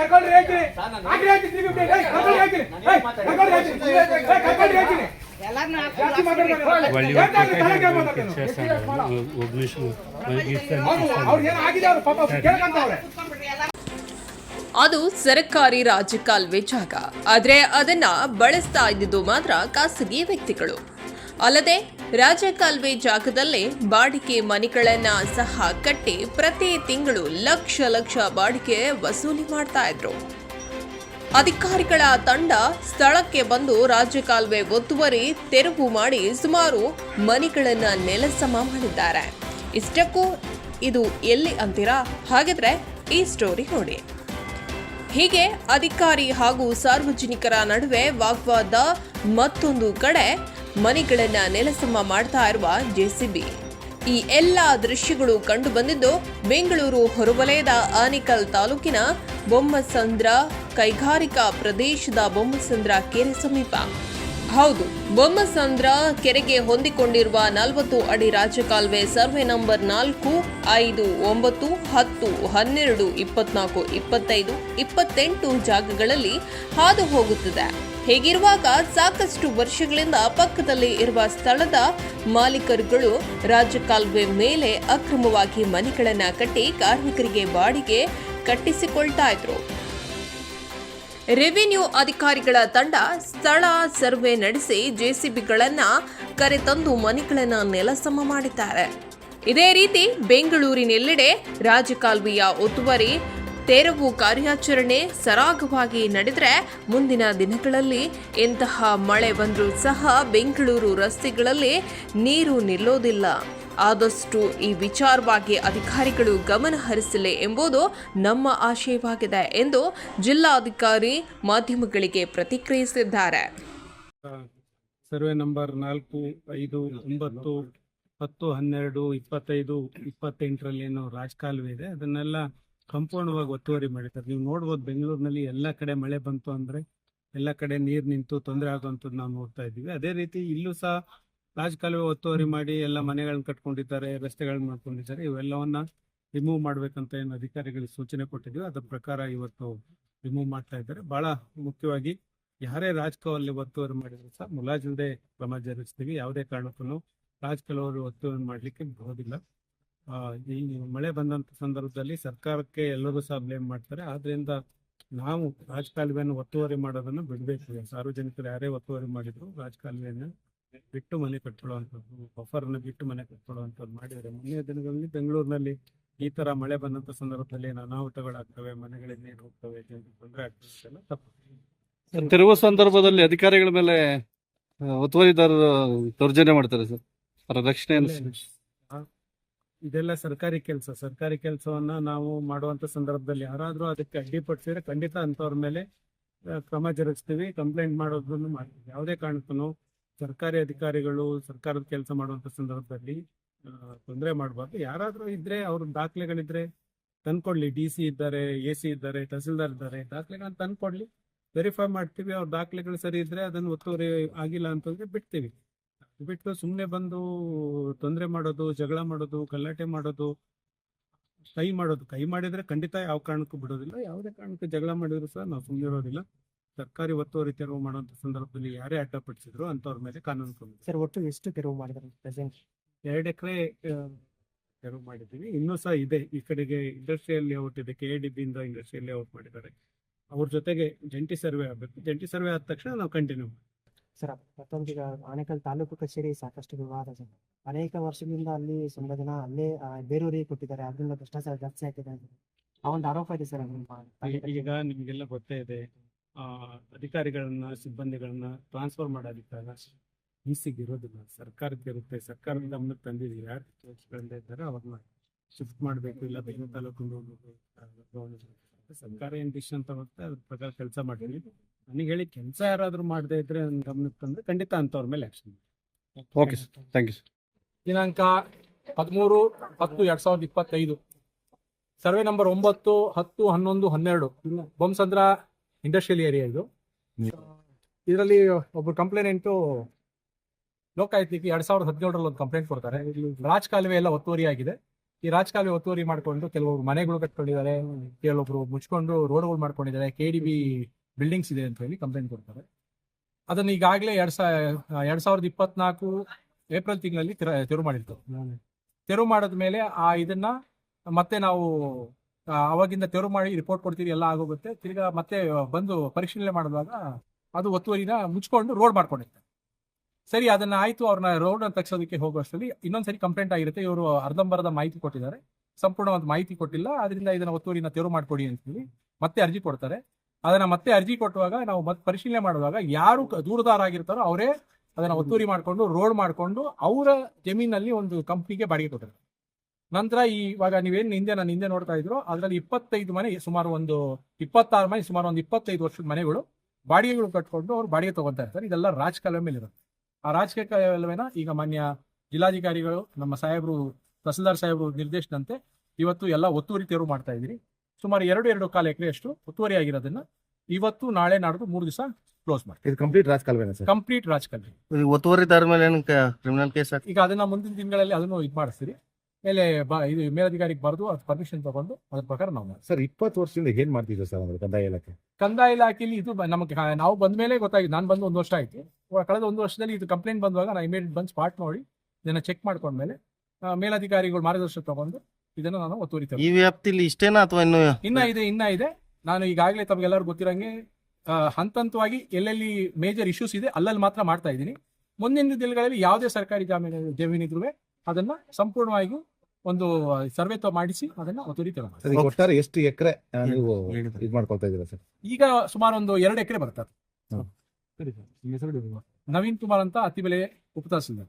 ಕರ್ಕೊಂಡ್ರೆ ಹೇಳ್ತೀನಿ. ಹಾಕ್ರಿ ಹೇಳ್ತೀನಿ ತ್ರೀ ಫಿಫ್ಟಿ ಕರ್ಕೊಂಡ್ರೆ ಹೇಳ್ತೀನಿ. ಕರ್ಕೊಂಡ್ರೆ ಹೇಳ್ತೀನಿ. ಕರ್ಕೊಂಡ್ರೆ ಹೇಳ್ತೀನಿ. ಅದು ಸರ್ಕಾರಿ ರಾಜಕಾಲುವೆ ಜಾಗ. ಆದರೆ ಅದನ್ನ ಬಳಸ್ತಾ ಇದ್ದಿದ್ದು ಮಾತ್ರ ಖಾಸಗಿ ವ್ಯಕ್ತಿಗಳು. ಅಲ್ಲದೆ ರಾಜಕಾಲುವೆ ಜಾಗದಲ್ಲೇ ಬಾಡಿಗೆ ಮನೆಗಳನ್ನ ಸಹ ಕಟ್ಟಿ ಪ್ರತಿ ತಿಂಗಳು ಲಕ್ಷ ಲಕ್ಷ ಬಾಡಿಗೆ ವಸೂಲಿ ಮಾಡ್ತಾ ಇದ್ರು. ಅಧಿಕಾರಿಗಳ ತಂಡ ಸ್ಥಳಕ್ಕೆ ಬಂದು ರಾಜಕಾಲುವೆ ಒತ್ತುವರಿ, ತೆರವು ಮಾಡಿ ಸುಮಾರು ಮನೆಗಳನ್ನ ನೆಲಸಮ ಮಾಡಿದ್ದಾರೆ. ಇಷ್ಟಕ್ಕೂ ಇದು ಎಲ್ಲಿ ಅಂತೀರಾ? ಹಾಗಿದ್ರೆ ಈ ಸ್ಟೋರಿ ನೋಡಿ. ಹೀಗೆ ಅಧಿಕಾರಿ ಹಾಗೂ ಸಾರ್ವಜನಿಕರ ನಡುವೆ ವಾಗ್ವಾದ ಮತ್ತೊಂದು ಕಡೆ ಮನೆಗಳನ್ನ ನೆಲಸಮ ಮಾಡ್ತಾ ಇರುವ ಜೆಸಿಬಿ ಈ ಎಲ್ಲ ದೃಶ್ಯಗಳು ಕಂಡು ಬಂದಿದ್ದು ಬೆಂಗಳೂರು ಹೊರವಲಯದ ಆನಿಕಲ್ ತಾಲೂಕಿನ ಬೊಮ್ಮಸಂದ್ರ ಕೈಗಾರಿಕಾ ಪ್ರದೇಶದ ಬೊಮ್ಮಸಂದ್ರ ಕೆರೆ ಸಮೀಪ. ಹೌದು, ಬೊಮ್ಮಸಂದ್ರ ಕೆರೆಗೆ ಹೊಂದಿಕೊಂಡಿರುವ ನಲವತ್ತು ಅಡಿ ರಾಜಕಾಲುವೆ ಸರ್ವೆ ನಂಬರ್ ನಾಲ್ಕು, ಐದು, ಒಂಬತ್ತು, ಹತ್ತು, ಹನ್ನೆರಡು, ಇಪ್ಪತ್ನಾಲ್ಕು, ಇಪ್ಪತ್ತೈದು, ಇಪ್ಪತ್ತೆಂಟು ಜಾಗಗಳಲ್ಲಿ ಹಾದು ಹೋಗುತ್ತದೆ. ಹೀಗಿರುವಾಗ ಸಾಕಷ್ಟು ವರ್ಷಗಳಿಂದ ಪಕ್ಕದಲ್ಲಿ ಇರುವ ಸ್ಥಳದ ಮಾಲೀಕರುಗಳು ರಾಜಕಾಲುವೆ ಮೇಲೆ ಅಕ್ರಮವಾಗಿ ಮನೆಗಳನ್ನ ಕಟ್ಟಿ ಕಾರ್ಮಿಕರಿಗೆ ಬಾಡಿಗೆ ಕಟ್ಟಿಸಿಕೊಳ್ತಾ ಇದ್ರು. ರೆವಿನ್ಯೂ ಅಧಿಕಾರಿಗಳ ತಂಡ ಸ್ಥಳ ಸರ್ವೆ ನಡೆಸಿ ಜೆಸಿಬಿಗಳನ್ನ ಕರೆತಂದು ಮನೆಗಳನ್ನ ನೆಲಸಮ ಮಾಡಿದ್ದಾರೆ. ಇದೇ ರೀತಿ ಬೆಂಗಳೂರಿನೆಲ್ಲೆಡೆ ರಾಜಕಾಲುವೆಯ ಒತ್ತುವರಿ, ತೆರವು ಕಾರ್ಯಾಚರಣೆ ಸರಾಗವಾಗಿ ನಡೆದರೆ ಮುಂದಿನ ದಿನಗಳಲ್ಲಿ ಎಂತಹ ಮಳೆ ಬಂದರೂ ಸಹ ಬೆಂಗಳೂರು ರಸ್ತೆಗಳಲ್ಲಿ ನೀರು ನಿಲ್ಲೋದಿಲ್ಲ. ಆದಷ್ಟು ಈ ವಿಚಾರವಾಗಿ ಅಧಿಕಾರಿಗಳು ಗಮನ ಹರಿಸಲಿ ಎಂಬುದು ನಮ್ಮ ಆಶಯವಾಗಿದೆ ಎಂದು ಜಿಲ್ಲಾಧಿಕಾರಿ ಮಾಧ್ಯಮಗಳಿಗೆ ಪ್ರತಿಕ್ರಿಯಿಸಿದ್ದಾರೆ. ಸರ್ವೆ ನಂಬರ್ ನಾಲ್ಕು, ಐದು, ಒಂಬತ್ತು, ಹತ್ತು, ಹನ್ನೆರಡು, ಇಪ್ಪತ್ತೈದು, ಇಪ್ಪತ್ತೆಂಟರಲ್ಲಿ ಏನು ರಾಜಕಾಲುವೆ ಇದೆ. ಅದನ್ನೆಲ್ಲ ಸಂಪೂರ್ಣವಾಗಿ ಒತ್ತುವರಿ ಮಾಡಿದ್ದಾರೆ. ನೀವು ನೋಡ್ಬೋದು ಬೆಂಗಳೂರಿನಲ್ಲಿ ಎಲ್ಲ ಕಡೆ ಮಳೆ ಬಂತು ಅಂದ್ರೆ ಎಲ್ಲ ಕಡೆ ನೀರು ನಿಂತು ತೊಂದರೆ ಆಗುವಂಥದ್ದು ನಾವು ನೋಡ್ತಾ ಇದ್ದೀವಿ. ಅದೇ ರೀತಿ ಇಲ್ಲೂ ಸಹ ರಾಜಕಾಲುವೆ ಒತ್ತುವರಿ ಮಾಡಿ ಎಲ್ಲ ಮನೆಗಳನ್ನ ಕಟ್ಕೊಂಡಿದ್ದಾರೆ ರಸ್ತೆಗಳನ್ನ ಮಾಡ್ಕೊಂಡಿದ್ದಾರೆ ಇವೆಲ್ಲವನ್ನ ರಿಮೂವ್ ಮಾಡ್ಬೇಕಂತ ಏನು ಅಧಿಕಾರಿಗಳಿಗೆ ಸೂಚನೆ ಕೊಟ್ಟಿದ್ವಿ. ಅದ್ರ ಪ್ರಕಾರ ಇವತ್ತು ರಿಮೂವ್ ಮಾಡ್ತಾ ಇದ್ದಾರೆ. ಬಹಳ ಮುಖ್ಯವಾಗಿ ಯಾರೇ ರಾಜಕೀಯದಲ್ಲಿ ಒತ್ತುವರಿ ಮಾಡಿದ್ರು ಸಹ ಮುಲಾಜಿಲ್ಲದೆ ಕ್ರಮ ಜರುಗಿಸ್ತೀವಿ. ಯಾವುದೇ ಕಾರಣಕ್ಕೂ ರಾಜಕೀಯವರು ಒತ್ತುವರಿ ಮಾಡಲಿಕ್ಕೆ ಬರೋದಿಲ್ಲ. ಆ, ಈ ಮಳೆ ಬಂದಂತ ಸಂದರ್ಭದಲ್ಲಿ ಸರ್ಕಾರಕ್ಕೆ ಎಲ್ಲರೂ ಸಹ ಬ್ಲೇಮ್ ಮಾಡ್ತಾರೆ. ಆದ್ರಿಂದ ನಾವು ರಾಜಕಾಲುವೆಯನ್ನು ಒತ್ತುವರಿ ಮಾಡೋದನ್ನು ಬಿಡಬೇಕು. ಸಾರ್ವಜನಿಕರು ಯಾರೇ ಒತ್ತುವರಿ ಮಾಡಿದ್ರು ರಾಜಕಾಲುವೆಯನ್ನು ಬಿಟ್ಟು ಮನೆ ಕಟ್ಕೊಳ್ಳುವಂಥದ್ದು ಬಫರ್ನ ಬಿಟ್ಟು ಮನೆ ಕಟ್ಕೊಳ್ಳುವಂಥದ್ದು ಮಾಡಿದರೆ ಮುಂದಿನ ದಿನಗಳಲ್ಲಿ ಬೆಂಗಳೂರಿನಲ್ಲಿ ಈ ತರ ಮಳೆ ಬಂದಂತ ಸಂದರ್ಭದಲ್ಲಿ ಏನು ಅನಾಹುತಗಳಾಗ್ತವೆ ಮನೆಗಳಿಗೆ ನೀರು ಹೋಗ್ತವೆ ತೊಂದರೆ ಅಂತೆಲ್ಲ ತಪ್ಪು ತಿರುವ ಸಂದರ್ಭದಲ್ಲಿ ಅಧಿಕಾರಿಗಳ ಮೇಲೆ ಒತ್ತುವರಿದಾರರು ದೌರ್ಜನ್ಯ ಮಾಡ್ತಾರೆ ಸರ್ ರಕ್ಷಣೆ ಇದೆಲ್ಲ ಸರ್ಕಾರಿ ಕೆಲಸ. ಸರ್ಕಾರಿ ಕೆಲಸವನ್ನ ನಾವು ಮಾಡುವಂತ ಸಂದರ್ಭದಲ್ಲಿ ಯಾರಾದ್ರೂ ಅದಕ್ಕೆ ಅಡ್ಡಿಪಡಿಸಿದ್ರೆ ಖಂಡಿತ ಅಂತವ್ರ ಮೇಲೆ ಕ್ರಮ ಜರುಗಿಸ್ತೀವಿ ಕಂಪ್ಲೇಂಟ್ ಮಾಡೋದನ್ನು ಮಾಡ್ತೀವಿ. ಯಾವುದೇ ಕಾರಣಕ್ಕೂ ಸರ್ಕಾರಿ ಅಧಿಕಾರಿಗಳು ಸರ್ಕಾರದ ಕೆಲಸ ಮಾಡುವಂತ ಸಂದರ್ಭದಲ್ಲಿ ತೊಂದರೆ ಮಾಡಬಾರ್ದು. ಯಾರಾದ್ರೂ ಇದ್ರೆ ಅವ್ರ ದಾಖಲೆಗಳಿದ್ರೆ ತಂದ್ಕೊಡ್ಲಿ. ಡಿ ಸಿ ಇದ್ದಾರೆ, ಎ ಸಿ ಇದ್ದಾರೆ, ತಹಸೀಲ್ದಾರ್ ಇದ್ದಾರೆ, ದಾಖಲೆಗಳನ್ನ ತಂದ್ಕೊಡ್ಲಿ. ವೆರಿಫೈ ಮಾಡ್ತೀವಿ, ಅವ್ರ ದಾಖಲೆಗಳು ಸರಿ ಇದ್ರೆ ಅದನ್ನ ಒತ್ತುವರಿ ಆಗಿಲ್ಲ ಅಂತಂದ್ರೆ ಬಿಡ್ತೀವಿ. ಬಿಟ್ಟು ಸುಮ್ಮನೆ ಬಂದು ತೊಂದರೆ ಮಾಡೋದು, ಜಗಳ ಮಾಡೋದು, ಗಲಾಟೆ ಮಾಡೋದು, ಕೈ ಮಾಡೋದು. ಕೈ ಮಾಡಿದ್ರೆ ಖಂಡಿತ ಯಾವ ಕಾರಣಕ್ಕೂ ಬಿಡೋದಿಲ್ಲ. ಯಾವುದೇ ಕಾರಣಕ್ಕೂ ಜಗಳ ಮಾಡಿದ್ರು ಸಹ ನಾವು ಸುಮ್ಮನೆ ಇರೋದಿಲ್ಲ. ಸರ್ಕಾರಿ ಒತ್ತುವರಿ ತೆರವು ಮಾಡುವಂತ ಸಂದರ್ಭದಲ್ಲಿ ಯಾರೇ ಅಡ್ಡಪಡಿಸಿದ್ರು ಅಂತವ್ರ ಮೇಲೆ ಕಾನೂನು ಕ್ರಮ ಸರ್ ಒಟ್ಟು ಎಷ್ಟು ತೆರವು ಮಾಡಿದ್ದಾರೆ ಪ್ರೆಸೆಂಟ್? ಎರಡು ಎಕರೆ ತೆರವು ಮಾಡಿದ್ದೀವಿ. ಇನ್ನೂ ಸಹ ಇದೆ. ಈ ಕಡೆಗೆ ಇಂಡಸ್ಟ್ರಿಯಲ್ ಲೇಔಟ್ ಇದೆ. ಕೆ ಡಿ ಬಿಯಿಂದ ಇಂಡಸ್ಟ್ರಿಯಲ್ ಲೇಔಟ್ ಮಾಡಿದ್ದಾರೆ. ಅವ್ರ ಜೊತೆಗೆ ಜಂಟಿ ಸರ್ವೆ ಆಗಬೇಕು. ಜಂಟಿ ಸರ್ವೆ ಆದ ತಕ್ಷಣ ನಾವು ಕಂಟಿನ್ಯೂ ಸರ್ ಮತ್ತೊಂದು ಈಗ ಆನೇಕಲ್ ತಾಲೂಕು ಕಚೇರಿ ಸಾಕಷ್ಟು ವಿವಾದ ಸರ್ ಅನೇಕ ವರ್ಷದಿಂದ ಅಲ್ಲಿ ತುಂಬ ಜನ ಅಲ್ಲೇ ಬೇರೂರಿಗೆ ಬೇರೆಯವರಿಗೆ ಕೊಟ್ಟಿದ್ದಾರೆ. ಅದರಿಂದ ಭ್ರಷ್ಟಾಚಾರ ಜಾಸ್ತಿ ಆಗ್ತಿದೆ ಆ ಒಂದು ಆರೋಪ ಇದೆ ಸರ್ ಈಗ ನಿಮಗೆಲ್ಲ ಗೊತ್ತೇ ಇದೆ. ಅಧಿಕಾರಿಗಳನ್ನ ಸಿಬ್ಬಂದಿಗಳನ್ನ ಟ್ರಾನ್ಸ್ಫರ್ ಮಾಡೋದಕ್ಕಾಗ ಈಸಿಗೆ ಇರೋದಿಲ್ಲ. ಸರ್ಕಾರಕ್ಕೆ ಇರುತ್ತೆ. ಸರ್ಕಾರದಿಂದ ಗಮನಕ್ಕೆ ತಂದಿದ್ದೀವಿ ಯಾರು ಕೆಲಸಗಳಿಂದ ಇದ್ದಾರೆ? ಅವ್ರನ್ನ ಶಿಫ್ಟ್ ಮಾಡಬೇಕು. ಇಲ್ಲ ಬೇರೆ ತಾಲೂಕು ಸರ್ಕಾರ ಏನು ಡಿಸಿಷನ್ ತಗೊಳುತ್ತೆ? ಅದ್ರ ಪ್ರಕಾರ ಕೆಲಸ ಮಾಡಿದ್ವಿ ನನಗೆ ಹೇಳಿ ಕೆಲಸ ಯಾರಾದರೂ ಮಾಡದೇ ಇದ್ರೆ ನನ್ನ ಗಮನಕ್ಕೆ ತಂದ್ರೆ ಖಂಡಿತ ಅಂತವ್ರ ಮೇಲೆ action okay sir thank you sir ದಿನಾಂಕ ಹದಿಮೂರು ಹತ್ತು ಎರಡ್ ಸಾವಿರದ ಇಪ್ಪತ್ತೈದು. ಸರ್ವೆ ನಂಬರ್ ಒಂಬತ್ತು ಹತ್ತು ಹನ್ನೊಂದು ಹನ್ನೆರಡು. ಬೊಮ್ಮಸಂದ್ರ ಇಂಡಸ್ಟ್ರಿಯಲ್ ಏರಿಯಾ ಇದು. ಇದರಲ್ಲಿ ಒಬ್ಬರು ಕಂಪ್ಲೇನೆಂಟು ಲೋಕಾಯುಕ್ತಕ್ಕೆ ಎರಡ್ ಸಾವಿರದ ಹದಿನೇಳರಲ್ಲಿ ಒಂದು ಕಂಪ್ಲೇಂಟ್ ಕೊಡ್ತಾರೆ. ರಾಜ್ ಕಾಲುವೆ ಎಲ್ಲ ಒತ್ತುವರಿ ಆಗಿದೆ. ಈ ರಾಜಕಾಲುವೆ ಒತ್ತುವರಿ ಮಾಡಿಕೊಂಡು ಕೆಲವರು ಮನೆಗಳು ಕಟ್ಕೊಂಡಿದ್ದಾರೆ ಕೆಲವೊಬ್ರು ಮುಚ್ಕೊಂಡು ರೋಡ್ಗಳು ಮಾಡ್ಕೊಂಡಿದ್ದಾರೆ ಕೆ ಡಿ ಬಿ ಬಿಲ್ಡಿಂಗ್ಸ್ ಇದೆ ಅಂತ ಹೇಳಿ ಕಂಪ್ಲೇಂಟ್ ಕೊಡ್ತಾರೆ. ಅದನ್ನ ಈಗಾಗಲೇ ಎರಡ್ ಸಾ ಎರಡ್ ಸಾವಿರದ ಇಪ್ಪತ್ನಾಲ್ಕು ಏಪ್ರಿಲ್ ತಿಂಗಳಲ್ಲಿ ತೆರ- ತೆರವು ಮಾಡಿತ್ತು ತೆರವು ಮಾಡಿದ ಮೇಲೆ ಆ ಇದನ್ನ ಮತ್ತೆ ನಾವು ಅವಾಗಿಂದ ತೆರವು ಮಾಡಿ ರಿಪೋರ್ಟ್ ಕೊಡ್ತೀರಿ, ಎಲ್ಲ ಆಗೋಗುತ್ತೆ. ತಿರ್ಗಾ ಮತ್ತೆ ಬಂದು ಪರಿಶೀಲನೆ ಮಾಡಿದಾಗ ಅದು ಒತ್ತುವರಿನ ಮುಚ್ಕೊಂಡು ರೋಡ್ ಮಾಡ್ಕೊಂಡಿರ್ತಾರೆ. ಸರಿ, ಅದನ್ನ ಆಯ್ತು, ಅವ್ರನ್ನ ರೋಡ್ ತಗ್ಸೋದಕ್ಕೆ ಹೋಗುವಷ್ಟರಲ್ಲಿ ಇನ್ನೊಂದ್ಸರಿ ಕಂಪ್ಲೇಂಟ್ ಆಗಿರುತ್ತೆ. ಇವರು ಅರ್ಧಂಬರ್ಧ ಮಾಹಿತಿ ಕೊಟ್ಟಿದ್ದಾರೆ. ಸಂಪೂರ್ಣವಾದ ಮಾಹಿತಿ ಕೊಟ್ಟಿಲ್ಲ. ಅದರಿಂದ ಇದನ್ನ ಒತ್ತುವರಿನ ತೆರವು ಮಾಡ್ಕೊಡಿ ಅಂತ ಹೇಳಿ ಮತ್ತೆ ಅರ್ಜಿ ಕೊಡ್ತಾರೆ. ಅದನ್ನ ಮತ್ತೆ ಅರ್ಜಿ ಕೊಟ್ಟುವಾಗ ನಾವು ಮತ್ತೆ ಪರಿಶೀಲನೆ ಮಾಡುವಾಗ ಯಾರು ದೂರದಾರ ಆಗಿರ್ತಾರೋ ಅವರೇ ಅದನ್ನ ಒತ್ತುವರಿ ಮಾಡ್ಕೊಂಡು ರೋಡ್ ಮಾಡ್ಕೊಂಡು ಅವರ ಜಮೀನಲ್ಲಿ ಒಂದು ಕಂಪ್ನಿಗೆ ಬಾಡಿಗೆ ಕೊಟ್ಟಿದ್ದಾರೆ ನಂತರ ಈ ಇವಾಗ ನೀವೇನು ಹಿಂದೆ ನಾನು ಹಿಂದೆ ನೋಡ್ತಾ ಇದ್ರು ಅದರಲ್ಲಿ ಇಪ್ಪತ್ತೈದು ಮನೆ ಸುಮಾರು ಒಂದು ಇಪ್ಪತ್ತಾರು ಮನೆ ಸುಮಾರು ಒಂದು ಇಪ್ಪತ್ತೈದು ವರ್ಷದ ಮನೆಗಳು ಬಾಡಿಗೆಗಳು ಕಟ್ಕೊಂಡು ಅವ್ರು ಬಾಡಿಗೆ ತಗೊಂತಾ ಇರ್ತಾರೆ. ಇದೆಲ್ಲ ರಾಜಕಾಲುವೆ ಮೇಲೆ ಇರುತ್ತೆ ಆ ರಾಜಕೀಯ ಕಾಲುವೆನ ಈಗ ಮಾನ್ಯ ಜಿಲ್ಲಾಧಿಕಾರಿಗಳು ನಮ್ಮ ಸಾಹೇಬರು ತಹಸೀಲ್ದಾರ್ ಸಾಹೇಬರು ನಿರ್ದೇಶನಂತೆ ಇವತ್ತು ಎಲ್ಲ ಒತ್ತುವರಿ ತೆರವು ಮಾಡ್ತಾ ಇದ್ದೀರಿ. ಸುಮಾರು ಎರಡು ಎರಡು ಕಾಲು ಎಕರೆಯಷ್ಟು ಒತ್ತುವರಿ ಆಗಿರೋದನ್ನ ಇವತ್ತು ನಾಳೆ ನಾಡ್ದು ಮೂರು ದಿವಸ ಕ್ಲೋಸ್ ಮಾಡಿ ಇದು ಕಂಪ್ಲೀಟ್ ರಾಜಕಾಲುವೆನಾ ಸರ್? ಕಂಪ್ಲೀಟ್ ರಾಜಕಾಲುವೆ. ಒತ್ತುವರಿದಾರ ಮೇಲೆ ಕ್ರಿಮಿನಲ್ ಕೇಸ್ ಈಗ ಅದನ್ನ ಮುಂದಿನ ದಿನಗಳಲ್ಲಿ ಅದನ್ನು ಇದು ಮಾಡಿಸ್ತೀರಿ. ಮೇಲೆ ಬ- ಇದು ಮೇಲಧಿಕಾರಿಗೆ ಬರೆದು ಅದು ಪರ್ಮಿಷನ್ ತಗೊಂಡು ಅದ್ರ ಪ್ರಕಾರ ನಾವು. ಸರ್ ಇಪ್ಪತ್ತು ವರ್ಷದಿಂದ ಏನ್ ಮಾಡ್ತಿದ್ರು ಸರ್ ಅಂದ್ರೆ ಕಂದಾಯ ಇಲಾಖೆ? ಕಂದಾಯ ಇಲಾಖೆಯಲ್ಲಿ ಇದು ಬ- ನಮಗೆ ಕಾ- ನಾವು ಬಂದ ಮೇಲೆ ಗೊತ್ತಾಗಿದೆ. ನಾನು ಬಂದು ಒಂದು ವರ್ಷ ಆಯ್ತು. ಇವಾಗ ಕಳೆದ ಒಂದು ವರ್ಷದಲ್ಲಿ ಇದು ಕಂಪ್ಲೇಂಟ್ ಬಂದಾಗ ನಾನು ಇಮಿಡಿಯೇಟ್ ಬಂದು ಸ್ಪಾಟ್ ನೋಡಿ ಇದನ್ನ ಚೆಕ್ ಮಾಡ್ಕೊಂಡ್ಮೇಲೆ ಆ, ಮೇಲಧಿಕಾರಿಗಳು ಮಾರ್ಗದರ್ಶನ ತಗೊಂಡು ಇದನ್ನ ನಾನು ಒತ್ತುವರಿತೇನೆ. ಈ ವ್ಯಾಪ್ತಿಲಿ ಇಷ್ಟೇನಾ ಅಥವಾ ಇನ್ನು ಇನ್ನ ಇದೆ ಇನ್ನ ಇದೆ. ನಾನು ಈಗಾಗಲೇ ತಮಗೆಲ್ಲರೂ ಗೊತ್ತಿರಂಗೆ ಆ, ಹಂತ ಹಂತವಾಗಿ ಎಲ್ಲೆಲ್ಲಿ ಮೇಜರ್ ಇಶ್ಯೂಸ್ ಇದೆ ಅಲ್ಲಲ್ಲಿ ಮಾತ್ರ ಮಾಡ್ತಾ ಇದ್ದೀನಿ. ಮುಂದಿನ ದಿನಗಳಲ್ಲಿ ಯಾವುದೇ ಸರ್ಕಾರಿ ಜಮೀನು ಜಮೀನಿದ್ರು ಅದನ್ನ ಸಂಪೂರ್ಣವಾಗಿ ಒಂದು ಸರ್ವೆ ಮಾಡಿಸಿ ಅದನ್ನ ಒತ್ತುವರಿ ಒಟ್ಟಾರೆ ಎಷ್ಟು ಎಕರೆ ನೀವು ಇದು ಮಾಡ್ಕೊಳ್ತಾ ಇದ್ದೀರಾ ಸರ್? ಈಗ ಸುಮಾರು ಒಂದು ಎರಡು ಎಕರೆ ಬರ್ತಾರೆ. ನವೀನ್ ಕುಮಾರ್ ಅಂತ ಅತಿ ಬೆಲೆ ಉಪತಹಸೀಲ್ದಾರ್.